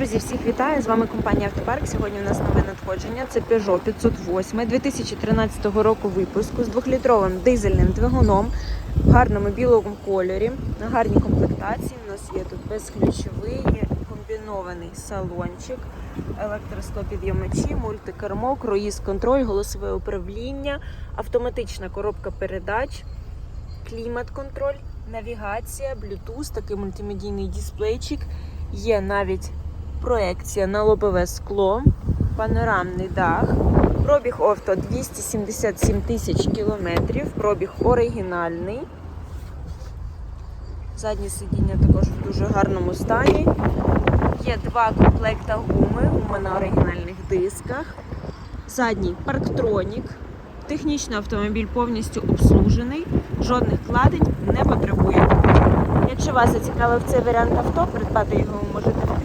Друзі, всіх вітаю! З вами компанія Автопарк. Сьогодні у нас нове надходження. Це Peugeot 508 2013 року випуску з 2-літровим дизельним двигуном в гарному білому кольорі, на гарній комплектації. У нас є тут безключовий комбінований салончик, електростопідйомачі, мультикермо, круїз-контроль, голосове управління, автоматична коробка передач, клімат-контроль, навігація, Bluetooth, такий мультимедійний дисплейчик. Є навіть проекція на лобове скло, панорамний дах. Пробіг авто 277 тисяч кілометрів. Пробіг оригінальний. Заднє сидіння також в дуже гарному стані. Є два комплекта гуми, гума на оригінальних дисках. Задній парктронік. Технічний автомобіль повністю обслужений, жодних кладень не потребує. Якщо вас зацікавив цей варіант авто, придбати його ви можете